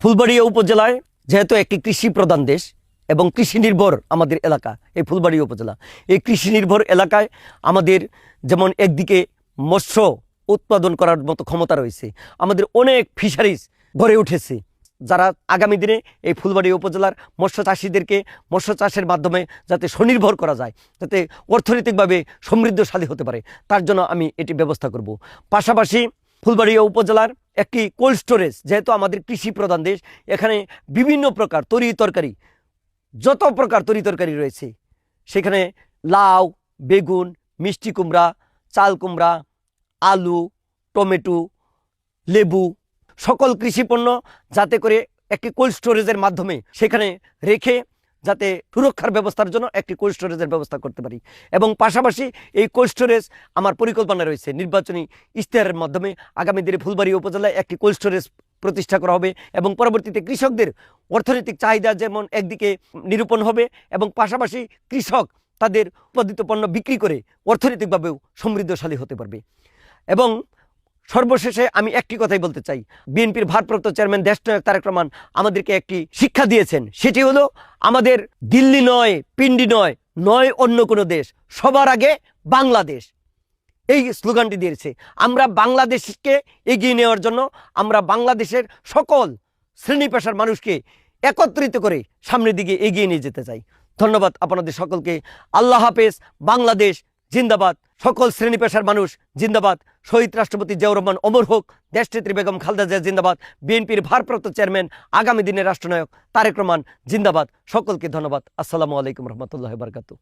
ফুলবাড়িয়া উপজেলায় যেহেতু একটি কৃষি প্রধান দেশ এবং কৃষি নির্ভর আমাদের এলাকা, এই ফুলবাড়িয়া উপজেলা। এই কৃষি নির্ভর এলাকায় আমাদের যেমন একদিকে মৎস্য উৎপাদন করার মতো ক্ষমতা রয়েছে, আমাদের অনেক ফিশারিজ গড়ে উঠেছে। যারা আগামী দিনে এই ফুলবাড়ি উপজেলার মৎস্য চাষিদেরকে মৎস্য চাষের মাধ্যমে যাতে স্বনির্ভর করা যায়, যাতে অর্থনৈতিকভাবে সমৃদ্ধশালী হতে পারে, তার জন্য আমি এটি ব্যবস্থা করব। পাশাপাশি ফুলবাড়িয়া উপজেলার একটি কোল্ড স্টোরেজ, যেহেতু আমাদের কৃষি প্রধান দেশ, এখানে বিভিন্ন প্রকার তরি তরকারি, যত প্রকার তরি তরকারি রয়েছে, সেখানে লাউ, বেগুন, মিষ্টি কুমড়া, চাল কুমড়া, আলু, টমেটো, লেবু, সকল কৃষিপণ্য যাতে করে একটি কোল্ড স্টোরেজের মাধ্যমে সেখানে রেখে যাতে সুরক্ষার ব্যবস্থার জন্য একটি কোল্ড স্টোরেজের ব্যবস্থা করতে পারি। এবং পাশাপাশি এই কোল্ড স্টোরেজ আমার পরিকল্পনা রয়েছে। নির্বাচনী ইশতেহারের মাধ্যমে আগামী দিনে ফুলবাড়ি উপজেলায় একটি কোল্ড স্টোরেজ প্রতিষ্ঠা করা হবে এবং পরবর্তীতে কৃষকদের অর্থনৈতিক চাহিদা যেমন একদিকে নিরূপণ হবে এবং পাশাপাশি কৃষক তাদের উৎপাদিত পণ্য বিক্রি করে অর্থনৈতিকভাবেও সমৃদ্ধশালী হতে পারবে। এবং সর্বশেষে আমি একটি কথাই বলতে চাই। বিএনপির ভারপ্রাপ্ত চেয়ারম্যান দেশনায়ক তারেক রহমান আমাদেরকে একটি শিক্ষা দিয়েছেন। সেটি হলো, আমাদের দিল্লি নয়, পিন্ডি নয় নয় অন্য কোনো দেশ, সবার আগে বাংলাদেশ। এই স্লোগানটি দিয়েছে। আমরা বাংলাদেশকে এগিয়ে নেওয়ার জন্য আমরা বাংলাদেশের সকল শ্রেণি পেশার মানুষকে একত্রিত করে সামনের দিকে এগিয়ে নিয়ে যেতে চাই। ধন্যবাদ আপনাদের সকলকে। আল্লাহ হাফেজ, বাংলাদেশ জিন্দাবাদ। সকল শ্রেণি পেশার মানুষ, জিন্দাবাদ। শহীদ রাষ্ট্রপতি জিয়াউর রহমান অমর হোক, দেশনেত্রী বেগম খালদা জিয়া জিন্দাবাদ। বিএনপির ভারপ্রাপ্ত চেয়ারম্যান, আগামী দিনের রাষ্ট্রনায়ক তারেক রহমান জিন্দাবাদ। সকলকে ধন্যবাদ। আসসালামু আলাইকুম রহমতুল্লাহ বারকাতু